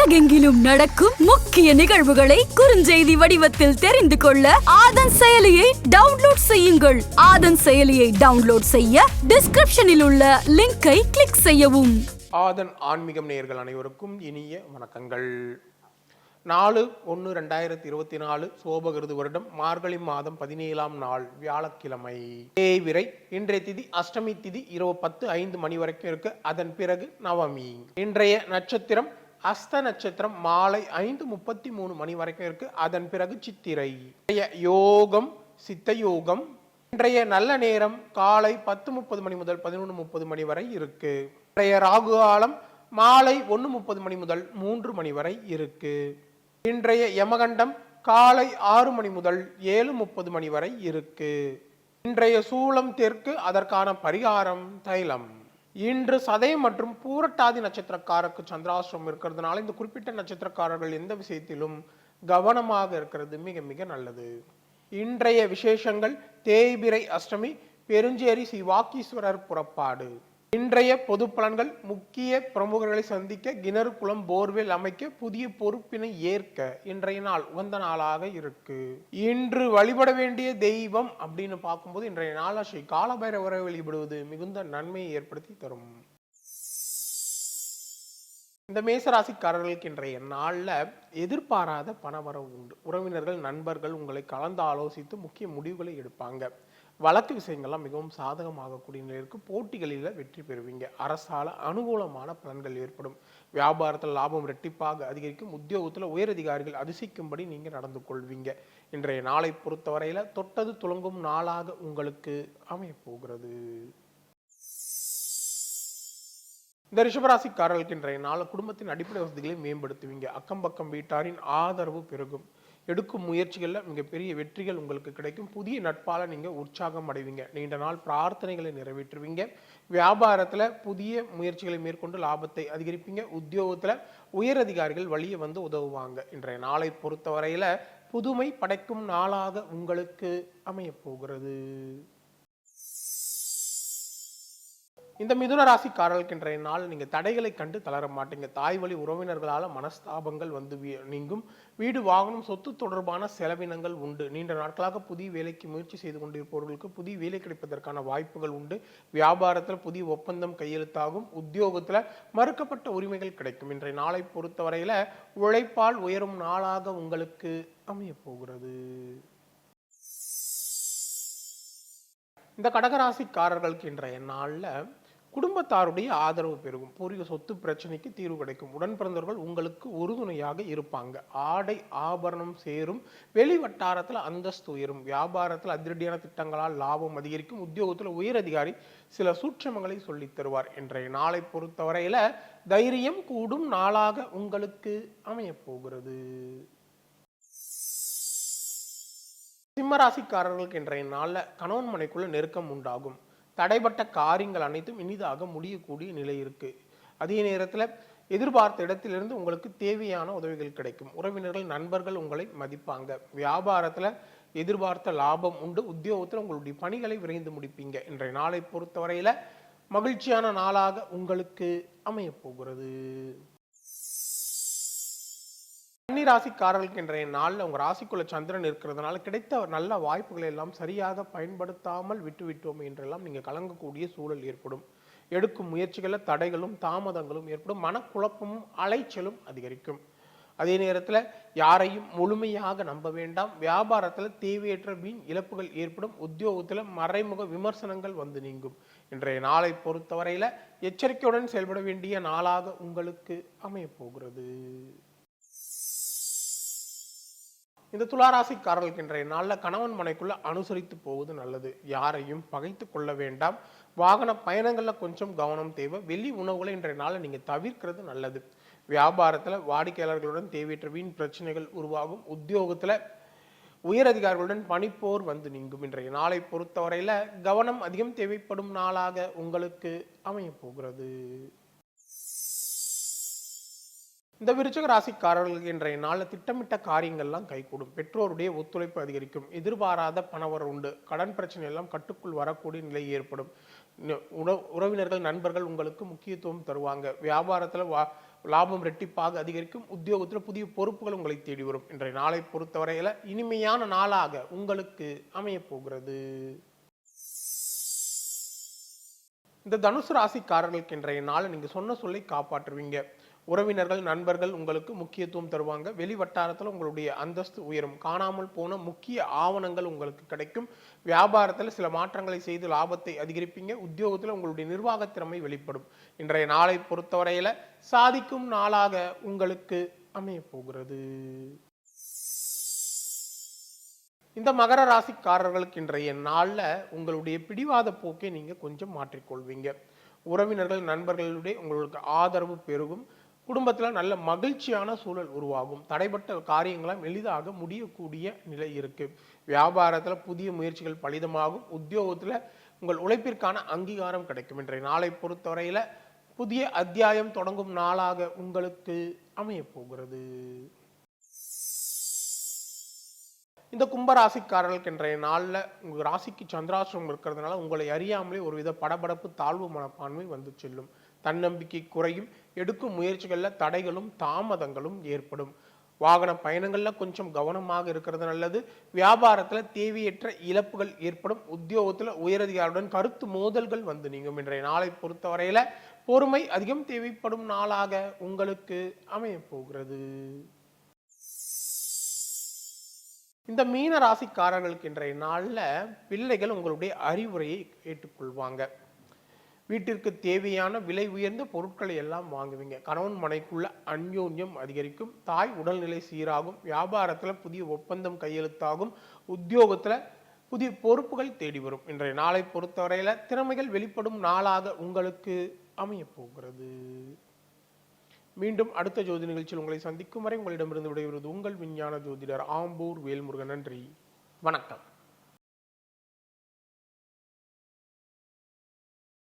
உலகெங்கிலும் நடக்கும் முக்கிய நிகழ்வுகளை குறுஞ்செய்தி வடிவத்தில் தெரிந்து கொள்ள ஆதன் செயலியை டவுன்லோட் செய்யுங்கள். ஆதன் செயலியை டவுன்லோட் செய்ய டிஸ்கிரிப்ஷனில் உள்ள லிங்கை கிளிக் செய்யவும். ஆதன் ஆன்மீகம் நேயர்கள் அனைவருக்கும் இனிய வணக்கங்கள். நாலு ஒன்று ரெண்டாயிரத்தி இருபத்தி நாலு சோபகிருது வருடம் மார்கழி மாதம் பதினேழாம் நாள் வியாழக்கிழமை. தேய்விரை இன்றைய திதி அஷ்டமி திதி இரவு பத்து ஐந்து மணி வரைக்கும் இருக்கு. அதன் பிறகு நவமி. இன்றைய நட்சத்திரம் அஸ்த நட்சத்திரம் மாலை ஐந்து முப்பத்தி மூணு மணி வரைக்கும் இருக்கு. அதன் பிறகு சித்திரை. இன்றைய யோகம் சித்த யோகம் இன்றைய நல்ல நேரம் காலை பத்து முப்பது மணி முதல் பதினொன்று முப்பது மணி வரை இருக்கு. இன்றைய ராகு காலம் மாலை ஒன்று முப்பது மணி முதல் மூன்று மணி வரை இருக்கு. இன்றைய யமகண்டம் காலை ஆறு மணி முதல் ஏழு முப்பது மணி வரை இருக்கு. இன்றைய சூலம் தெற்கு அதற்கான பரிகாரம் தைலம். இன்று சதை மற்றும் பூரட்டாதி நட்சத்திரக்காரருக்கு சந்திராசிரம் இருக்கிறதுனால இந்த குறிப்பிட்ட நட்சத்திரக்காரர்கள் எந்த விஷயத்திலும் கவனமாக இருக்கிறது மிக மிக நல்லது. இன்றைய விசேஷங்கள் தேய்பிரை அஷ்டமி பெருஞ்சேரி ஸ்ரீ வாக்கீஸ்வரர் புறப்பாடு. இன்றைய பொது பலன்கள் முக்கிய பிரமுகர்களை சந்திக்க கிணறு குளம் போர்வெல் அமைக்க புதிய பொறுப்பினை ஏற்க இன்றைய நாள் உகந்த நாளாக இருக்கு. இன்று வழிபட வேண்டிய தெய்வம் அப்படின்னு பார்க்கும்போது இன்றைய நாள் ஸ்ரீ காலபைரவரை வழிபடுவது மிகுந்த நன்மையை ஏற்படுத்தி தரும். இந்த மேசராசிக்காரர்களுக்கு இன்றைய நாளில் எதிர்பாராத பணவரவு உண்டு. உறவினர்கள் நண்பர்கள் உங்களை கலந்து ஆலோசித்து முக்கிய முடிவுகளை எடுப்பாங்க. வழக்கு விஷயங்கள்லாம் மிகவும் சாதகமாகக்கூடிய நிலையிற்கு போட்டிகளில் வெற்றி பெறுவீங்க. அரசால் அனுகூலமான பலன்கள் ஏற்படும். வியாபாரத்தில் லாபம் இரட்டிப்பாக அதிகரிக்கும். உத்தியோகத்தில் உயரதிகாரிகள் அதிசயிக்கும்படி நீங்கள் நடந்து கொள்வீங்க. இன்றைய நாளை பொறுத்தவரையில் தொட்டது துளங்கும் நாளாக உங்களுக்கு அமையப் போகிறது இந்த ரிஷபராசிக்காரர்களுக்கு இன்றைய நாள் குடும்பத்தின் அடிப்படை வசதிகளை மேம்படுத்துவீங்க. அக்கம் பக்கம் வீட்டாரின் ஆதரவு பெருகும். எடுக்கும் முயற்சிகளில் மிகப்பெரிய வெற்றிகள் உங்களுக்கு கிடைக்கும். புதிய நட்பால நீங்கள் உற்சாகம் அடைவீங்க. நீண்ட நாள் பிரார்த்தனைகளை நிறைவேற்றுவீங்க. வியாபாரத்தில் புதிய முயற்சிகளை மேற்கொண்டு லாபத்தை அதிகரிப்பீங்க. உத்தியோகத்தில் உயர் அதிகாரிகள் வழியே வந்து உதவுவாங்க. இன்றைய நாளை பொறுத்தவரையில் புதுமை படைக்கும் நாளாக உங்களுக்கு அமையப் இந்த மிதுன ராசிக்காரர்களுக்கு இன்றைய நாள் நீங்க தடைகளை கண்டு தளர மாட்டீங்க. தாய் வழி உறவினர்களால மனஸ்தாபங்கள் வந்து வீ- நீங்கும். வீடு வாகனம் சொத்து தொடர்பான செலவினங்கள் உண்டு. நீண்ட நாட்களாக புதிய வேலைக்கு முயற்சி செய்து கொண்டிருப்பவர்களுக்கு புதிய வேலை கிடைப்பதற்கான வாய்ப்புகள் உண்டு. வியாபாரத்தில் புதிய ஒப்பந்தம் கையெழுத்தாகும். உத்தியோகத்துல மறுக்கப்பட்ட உரிமைகள் கிடைக்கும். இன்றைய நாளை பொறுத்தவரையில உழைப்பால் உயரும் நாளாக உங்களுக்கு அமையப் போகிறது. இந்த கடகராசிக்காரர்களுக்கு இன்றைய நாள்ல குடும்பத்தாருடைய ஆதரவு பெருகும். பூர்வீக சொத்து பிரச்சனைக்கு தீர்வு கிடைக்கும். உடன் பிறந்தவர்கள் உங்களுக்கு உறுதுணையாக இருப்பாங்க. ஆடை ஆபரணம் சேரும். வெளி வட்டாரத்தில் அந்தஸ்து உயரும். வியாபாரத்தில் அதிரடியான திட்டங்களால் லாபம் அதிகரிக்கும். உத்தியோகத்தில் உயர் அதிகாரி சில சூட்சமங்களை சொல்லித் தருவார். இன்றைய நாளை பொறுத்தவரையில தைரியம் கூடும் நாளாக உங்களுக்கு அமையப்போகிறது சிம்மராசிக்காரர்களுக்கு இன்றைய நாளில் கணவன் மனைக்குள்ள நெருக்கம் உண்டாகும். தடைப்பட்ட காரியங்கள் அனைத்தும் இனிதாக முடியக்கூடிய நிலை இருக்கு. அதே நேரத்தில் எதிர்பார்த்த இடத்திலிருந்து உங்களுக்கு தேவையான உதவிகள் கிடைக்கும். உறவினர்கள் நண்பர்கள் உங்களை மதிப்பாங்க. வியாபாரத்தில் எதிர்பார்த்த லாபம் உண்டு. உத்தியோகத்தில் உங்களுடைய பணிகளை விரைந்து முடிப்பீங்க. இன்றைய நாளை பொறுத்தவரையில் மகிழ்ச்சியான நாளாக உங்களுக்கு அமையப் போகிறது. கன்னி ராசிக்காரர்களுக்கு இன்றைய நாளில் உங்கள் ராசிக்குள்ள சந்திரன் இருக்கிறதுனால கிடைத்த நல்ல வாய்ப்புகளை எல்லாம் சரியாக பயன்படுத்தாமல் விட்டுவிட்டோம் என்றெல்லாம் நீங்கள் கலங்கக்கூடிய சூழல் ஏற்படும். எடுக்கும் முயற்சிகளில் தடைகளும் தாமதங்களும் ஏற்படும். மனக்குழப்பமும் அலைச்சலும் அதிகரிக்கும். அதே நேரத்தில் யாரையும் முழுமையாக நம்ப வேண்டாம். வியாபாரத்தில் தேவையற்ற வீண் இழப்புகள் ஏற்படும். உத்தியோகத்தில் மறைமுக விமர்சனங்கள் வந்து நீங்கும். இன்றைய நாளை பொறுத்தவரையில் எச்சரிக்கையுடன் செயல்பட வேண்டிய நாளாக உங்களுக்கு அமையப்போகிறது இந்த துளாராசிக்காரர்களுக்கு இன்றைய நாளில் கணவன் மனைக்குள்ளே அனுசரித்து போவது நல்லது. யாரையும் பகைத்து கொள்ள வேண்டாம். வாகன பயணங்களில் கொஞ்சம் கவனம் தேவை. வெளி உணவுகளை இன்றைய நாளில் நீங்கள் தவிர்க்கிறது நல்லது. வியாபாரத்தில் வாடிக்கையாளர்களுடன் தேவையற்ற வீண் பிரச்சனைகள் உருவாகும். உத்தியோகத்தில் உயர் அதிகாரிகளுடன் பணிப்போர் வந்து நீங்கும். இன்றைய நாளை பொறுத்தவரையில் கவனம் அதிகம் தேவைப்படும் நாளாக உங்களுக்கு அமையப் போகிறது. இந்த விருச்சக ராசிக்காரர்களுக்கு இன்றைய நாளில் திட்டமிட்ட காரியங்கள்லாம் கைகூடும். பெற்றோருடைய ஒத்துழைப்பு அதிகரிக்கும். எதிர்பாராத பணவர் உண்டு கடன் பிரச்சனை எல்லாம் கட்டுக்குள் வரக்கூடிய நிலை ஏற்படும். உற- உறவினர்கள் நண்பர்கள் உங்களுக்கு முக்கியத்துவம் தருவாங்க. வியாபாரத்தில் வா லாபம் ரெட்டிப்பாக அதிகரிக்கும். உத்தியோகத்தில் புதிய பொறுப்புகள் உங்களை தேடி வரும். இன்றைய நாளை பொறுத்தவரையில இனிமையான நாளாக உங்களுக்கு அமையப்போகிறது இந்த தனுசு ராசிக்காரர்களுக்கு இன்றைய நாளை நீங்க சொன்ன சொல்லை காப்பாற்றுவீங்க. உறவினர்கள் நண்பர்கள் உங்களுக்கு முக்கியத்துவம் தருவாங்க. வெளி வட்டாரத்தில் உங்களுடைய அந்தஸ்து உயரும். காணாமல் போன முக்கிய ஆவணங்கள் உங்களுக்கு கிடைக்கும். வியாபாரத்தில் சில மாற்றங்களை செய்து லாபத்தை அதிகரிப்பீங்க. உத்தியோகத்தில் உங்களுடைய நிர்வாக திறமை வெளிப்படும். இன்றைய நாளை பொறுத்தவரையில் சாதிக்கும் நாளாக உங்களுக்கு அமைய போகிறது. இந்த மகர ராசிக்காரர்களுக்கு இன்றைய நாளில் உங்களுடைய பிடிவாத போக்கை நீங்கள் கொஞ்சம் மாற்றிக்கொள்வீங்க. உறவினர்கள் நண்பர்களுடைய உங்களுக்கு ஆதரவு பெருகும். குடும்பத்தில் நல்ல மகிழ்ச்சியான சூழல் உருவாகும். தடைப்பட்ட காரியங்களாம் எளிதாக முடியக்கூடிய நிலை இருக்கு. வியாபாரத்தில் புதிய முயற்சிகள் பலிதமாகும். உத்தியோகத்தில் உங்கள் உழைப்பிற்கான அங்கீகாரம் கிடைக்கும். இன்றைய நாளை பொறுத்தவரையில் புதிய அத்தியாயம் தொடங்கும் நாளாக உங்களுக்கு அமையப் போகிறது. இந்த கும்பராசிக்காரர்களுக்கு இன்றைய நாளில் உங்கள் ராசிக்கு சந்திராசிரமம் இருக்கிறதுனால உங்களை அறியாமலே ஒரு வித படபடப்பு தாழ்வு மனப்பான்மை வந்து செல்லும். தன்னம்பிக்கை குறையும். எடுக்கும் முயற்சிகளில் தடைகளும் தாமதங்களும் ஏற்படும். வாகன பயணங்களில் கொஞ்சம் கவனமாக இருக்கிறது நல்லது. வியாபாரத்தில் தேவையற்ற இழப்புகள் ஏற்படும். உத்தியோகத்தில் உயரதிகாரியுடன் கருத்து மோதல்கள் வந்து நீங்கும். இன்றைய நாளை பொறுத்தவரையில் பொறுமை அதிகம் தேவைப்படும் நாளாக உங்களுக்கு அமையப்போகிறது இந்த மீன ராசிக்காரர்களுக்கு இன்றைய நாளில் பிள்ளைகள் உங்களுடைய அறிவுரையை ஏற்றுக்கொள்வாங்க வீட்டிற்கு தேவையான விலை உயர்ந்த பொருட்களை எல்லாம் வாங்குவீங்க. கணவன் மனைக்குள்ள அந்யோன்யம் அதிகரிக்கும். தாய் உடல்நிலை சீராகும். வியாபாரத்தில் புதிய ஒப்பந்தம் கையெழுத்தாகும். உத்தியோகத்தில் புதிய பொறுப்புகள் தேடி வரும். இன்றைய நாளை பொறுத்தவரையில் திறமைகள் வெளிப்படும் நாளாக உங்களுக்கு அமையப்போகிறது. மீண்டும் அடுத்த ஜோதி நிகழ்ச்சியில் உங்களை சந்திக்கும் வரை உங்களிடமிருந்து விடைபெறுவது உங்கள் விஞ்ஞான ஜோதிடர் ஆம்பூர் வேல்முருகன். நன்றி. வணக்கம்.